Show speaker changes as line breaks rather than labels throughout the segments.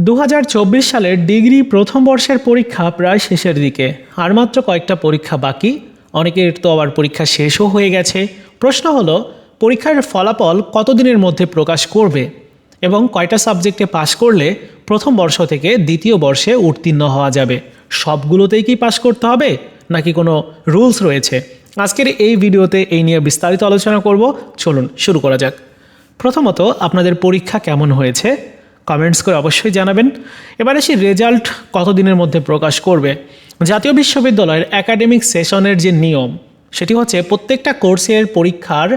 দু হাজার চব্বিশ সালের ডিগ্রি প্রথম বর্ষের পরীক্ষা প্রায় শেষের দিকে। আর মাত্র কয়েকটা পরীক্ষা বাকি। অনেকের তো আবার পরীক্ষা শেষও হয়ে গেছে। প্রশ্ন হলো, পরীক্ষার ফলাফল কতদিনের মধ্যে প্রকাশ করবে? এবং কয়টা সাবজেক্টে পাশ করলে প্রথম বর্ষ থেকে দ্বিতীয় বর্ষে উত্তীর্ণ হওয়া যাবে? সবগুলোতেই কি পাশ করতে হবে? নাকি কোনো রুলস রয়েছে? আজকের এই ভিডিওতে এই নিয়ে বিস্তারিত আলোচনা করব। চলুন শুরু করা যাক। প্রথমত, আপনাদের পরীক্ষা কেমন হয়েছে? কমেন্টস করে অবশ্যই জানাবেন। এবার আসি রেজাল্ট কতদিনের মধ্যে প্রকাশ করবে? জাতীয় বিশ্ববিদ্যালয়ের একাডেমিক সেশনের যে নিয়ম, সেটি হচ্ছে প্রত্যেকটা কোর্সের পরীক্ষার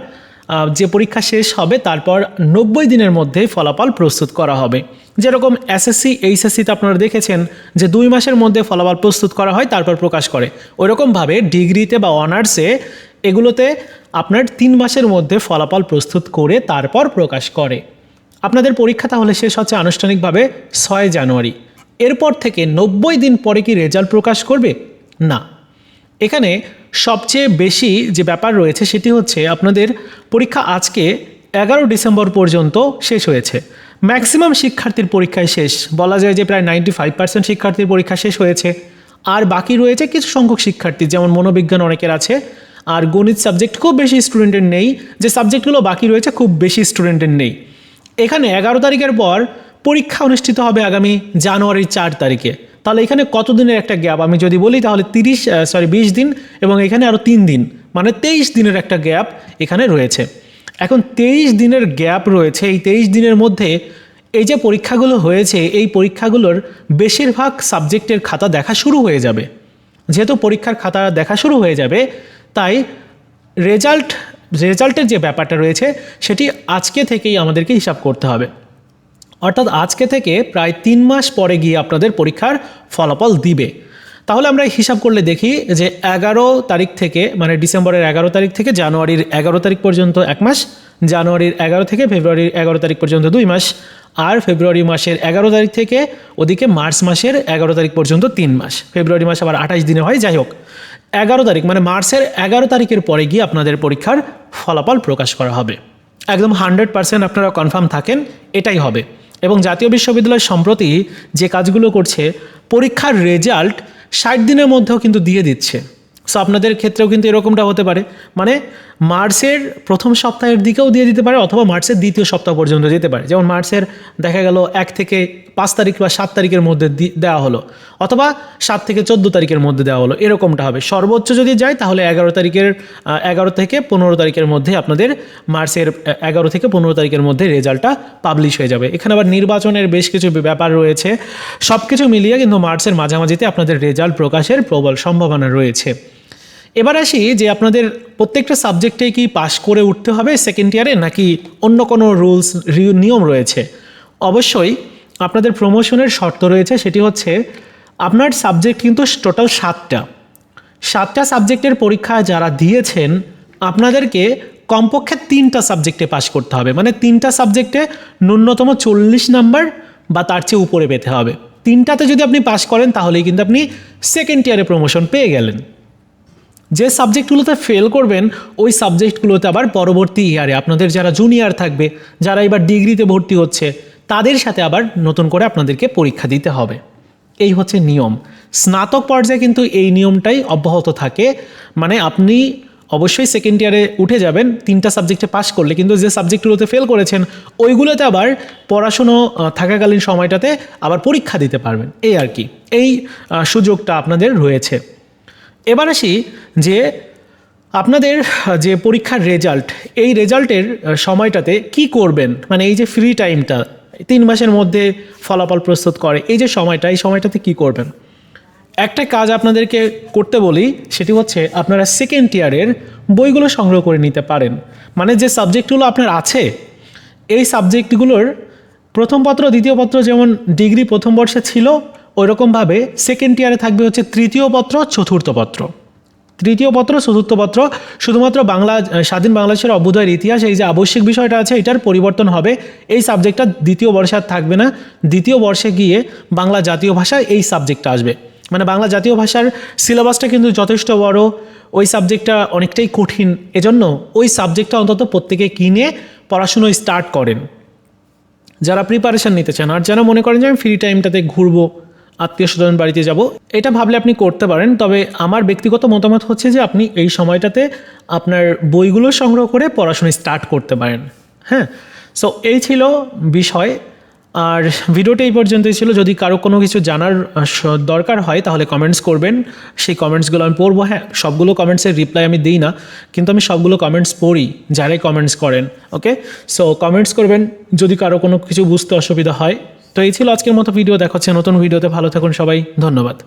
যে পরীক্ষা শেষ হবে, তারপর নব্বই দিনের মধ্যে ফলাফল প্রস্তুত করা হবে। যেরকম এসএসসি এইচএসসিতে আপনারা দেখেছেন যে দুই মাসের মধ্যে ফলাফল প্রস্তুত করা হয়, তারপর প্রকাশ করে। ওইরকমভাবে ডিগ্রিতে বা অনার্সে এগুলোতে আপনার তিন মাসের মধ্যে ফলাফল প্রস্তুত করে তারপর প্রকাশ করে। আপনাদের পরীক্ষা তাহলে শেষ হচ্ছে আনুষ্ঠানিকভাবে ছয় জানুয়ারি। এরপর থেকে নব্বই দিন পরে কি রেজাল্ট প্রকাশ করবে? না। এখানে সবচেয়ে বেশি যে ব্যাপার রয়েছে সেটি হচ্ছে আপনাদের পরীক্ষা আজকে এগারো ডিসেম্বর পর্যন্ত শেষ হয়েছে। ম্যাক্সিমাম শিক্ষার্থীর পরীক্ষায় শেষ। বলা যায় যে প্রায় নাইনটি ফাইভ পার্সেন্ট শিক্ষার্থীর পরীক্ষা শেষ হয়েছে। আর বাকি রয়েছে কিছু সংখ্যক শিক্ষার্থী, যেমন মনোবিজ্ঞান অনেকের আছে, আর গণিত সাবজেক্ট খুব বেশি স্টুডেন্টের নেই। যে সাবজেক্টগুলো বাকি রয়েছে খুব বেশি স্টুডেন্টের নেই। এখানে এগারো তারিখের পর পরীক্ষা অনুষ্ঠিত হবে আগামী জানুয়ারির চার তারিখে। তাহলে এখানে কতদিনের একটা গ্যাপ? আমি যদি বলি তাহলে তিরিশ সরি বিশ দিন এবং এখানে আরও তিন দিন মানে তেইশ দিনের একটা গ্যাপ এখানে রয়েছে। এখন তেইশ দিনের গ্যাপ রয়েছে, এই তেইশ দিনের মধ্যে এই যে পরীক্ষাগুলো হয়েছে, এই পরীক্ষাগুলোর বেশিরভাগ সাবজেক্টের খাতা দেখা শুরু হয়ে যাবে। যেহেতু পরীক্ষার খাতা দেখা শুরু হয়ে যাবে, তাই রেজাল্ট রেজাল্টের যে ব্যাপারটা রয়েছে, সেটি আজকে থেকেই আমাদেরকে হিসাব করতে হবে। অর্থাৎ আজকে থেকে প্রায় তিন মাস পরে গিয়ে আপনাদের পরীক্ষার ফলাফল দিবে। তাহলে আমরা হিসাব করলে দেখি যে এগারো তারিখ থেকে মানে ডিসেম্বরের এগারো তারিখ থেকে জানুয়ারির এগারো তারিখ পর্যন্ত এক মাস, জানুয়ারির এগারো থেকে ফেব্রুয়ারির এগারো তারিখ পর্যন্ত দুই মাস, আর ফেব্রুয়ারি মাসের এগারো তারিখ থেকে ওদিকে মার্চ মাসের এগারো তারিখ পর্যন্ত তিন মাস। ফেব্রুয়ারি মাস আবার আঠাশ দিনে হয়, যাই হোক। এগারো তারিখ মানে মার্চের এগারো তারিখের পরে গিয়ে আপনাদের পরীক্ষার ফলাফল প্রকাশ করা হবে। একদম হান্ড্রেড পার্সেন্ট আপনারা কনফার্ম থাকেন, এটাই হবে। এবং জাতীয় বিশ্ববিদ্যালয় সম্প্রতি যে কাজগুলো করছে, পরীক্ষার রেজাল্ট ষাট দিনের মধ্যেও কিন্তু দিয়ে দিচ্ছে। সো আপনাদের ক্ষেত্রেও কিন্তু এরকমটা হতে পারে। মানে মার্চের প্রথম সপ্তাহের দিকেও দিয়ে দিতে পারে, অথবা মার্চের দ্বিতীয় সপ্তাহ পর্যন্ত যেতে পারে। যেমন মার্চের দেখা গেল এক থেকে পাঁচ তারিখ বা সাত তারিখের মধ্যে দেওয়া হলো, অথবা সাত থেকে চোদ্দ তারিখের মধ্যে দেওয়া হলো, এরকমটা হবে। সর্বোচ্চ যদি যায়, তাহলে এগারো তারিখের এগারো থেকে পনেরো তারিখের মধ্যে আপনাদের মার্চের এগারো থেকে পনেরো তারিখের মধ্যে রেজাল্টটা পাবলিশ হয়ে যাবে। এখানে আবার নির্বাচনের বেশ কিছু ব্যাপার রয়েছে। সব কিছু মিলিয়ে কিন্তু মার্চের মাঝামাঝিতে আপনাদের রেজাল্ট প্রকাশের প্রবল সম্ভাবনা রয়েছে। এবার আসি যে আপনাদের প্রত্যেকটা সাবজেক্টে কি পাশ করে উঠতে হবে সেকেন্ড ইয়ারে, নাকি অন্য কোনো রুলস, নিয়ম রয়েছে? অবশ্যই আপনাদের প্রমোশনের শর্ত রয়েছে, সেটি হচ্ছে আপনার সাবজেক্ট কিন্তু টোটাল সাতটা। সাতটা সাবজেক্টের পরীক্ষা যারা দিয়েছেন, আপনাদেরকে কমপক্ষে তিনটা সাবজেক্টে পাশ করতে হবে। মানে তিনটা সাবজেক্টে ন্যূনতম চল্লিশ নাম্বার বা তার চেয়ে উপরে পেতে হবে। তিনটাতে যদি আপনি পাশ করেন, তাহলেই কিন্তু আপনি সেকেন্ড ইয়ারে প্রমোশন পেয়ে গেলেন। যে সাবজেক্টগুলোতে ফেল করবেন, ওই সাবজেক্টগুলোতে আবার পরবর্তী ইয়ারে আপনাদের যারা জুনিয়র থাকবে, যারা এবার ডিগ্রিতে ভর্তি হচ্ছে তাদের সাথে আবার নতুন করে আপনাদেরকে পরীক্ষা দিতে হবে। এই হচ্ছে নিয়ম। স্নাতক পর্যায়ে কিন্তু এই নিয়মটাই অব্যাহত থাকে। মানে আপনি অবশ্যই সেকেন্ড ইয়ারে উঠে যাবেন, তিনটা সাবজেক্টে পাশ করলে কিন্তু যে সাবজেক্টগুলোতে ফেল করেছেন, ওইগুলোতে আবার পড়াশুনো থাকাকালীন সময়টাতে আবার পরীক্ষা দিতে পারবেন। এই আর কি। এই সুযোগটা আপনাদের রয়েছে। এবার আসি যে আপনাদের যে পরীক্ষার রেজাল্ট এই রেজাল্টের সময়টাতে কি করবেন? মানে এই যে ফ্রি টাইমটা তিন মাসের মধ্যে ফলাফল প্রস্তুত করে। এই যে সময়টা, এই সময়টাতে কি করবেন? একটা কাজ আপনাদেরকে করতে বলি, সেটি হচ্ছে আপনারা সেকেন্ড ইয়ারের বইগুলো সংগ্রহ করে নিতে পারেন। মানে যে সাবজেক্টগুলো আপনার আছে, এই সাবজেক্টগুলোর প্রথম পত্র, দ্বিতীয় পত্র যেমন ডিগ্রি প্রথম বর্ষে ছিল, ওইরকমভাবে সেকেন্ড ইয়ারে থাকবে হচ্ছে তৃতীয় পত্র, চতুর্থ পত্র। তৃতীয় পত্র, চতুর্থ পত্র, শুধুমাত্র বাংলা স্বাধীন বাংলাদেশের অভ্যুদয়ের ইতিহাস, এই যে আবশ্যিক বিষয়টা আছে, এটার পরিবর্তন হবে। এই সাবজেক্টটা দ্বিতীয় বর্ষে আর থাকবে না। দ্বিতীয় বর্ষে গিয়ে বাংলা জাতীয় ভাষায় এই সাবজেক্টটা আসবে। মানে বাংলা জাতীয় ভাষার সিলেবাসটা কিন্তু যথেষ্ট বড়। ওই সাবজেক্টটা অনেকটাই কঠিন। এজন্য ওই সাবজেক্টটা অন্তত প্রত্যেকে কিনে পড়াশুনো স্টার্ট করেন। যারা প্রিপারেশান নিতে চান, আর যারা মনে করেন যে আমি ফ্রি টাইমটাতে ঘুরবো আত্মীয় স্বজন বাড়িতে যাব। এটা ভাবলে আপনি করতে পারেন, তবে আমার ব্যক্তিগত মতামত হচ্ছে যে আপনি এই সময়টাতে আপনার বইগুলো সংগ্রহ করে পড়াশোনা স্টার্ট করতে পারেন। হ্যাঁ? সো এই ছিল বিষয়। আর ভিডিওটা এই পর্যন্তই ছিল। যদি কারও কোনো কিছু জানার দরকার হয়, তাহলে কমেন্টস করবেন। সেই কমেন্টসগুলো আমি পড়ব। হ্যাঁ সবগুলো কমেন্টসের রিপ্লাই আমি দিই না, কিন্তু আমি সবগুলো কমেন্টস পড়ি, যারাই কমেন্টস করেন ওকে সো কমেন্টস করবেন। যদি কারও কোনো কিছু বুঝতে অসুবিধা হয় তো এই ছিল আজকের মতো ভিডিও দেখাচ্ছে নতুন ভিডিওতে ভালো থাকুন সবাই। ধন্যবাদ।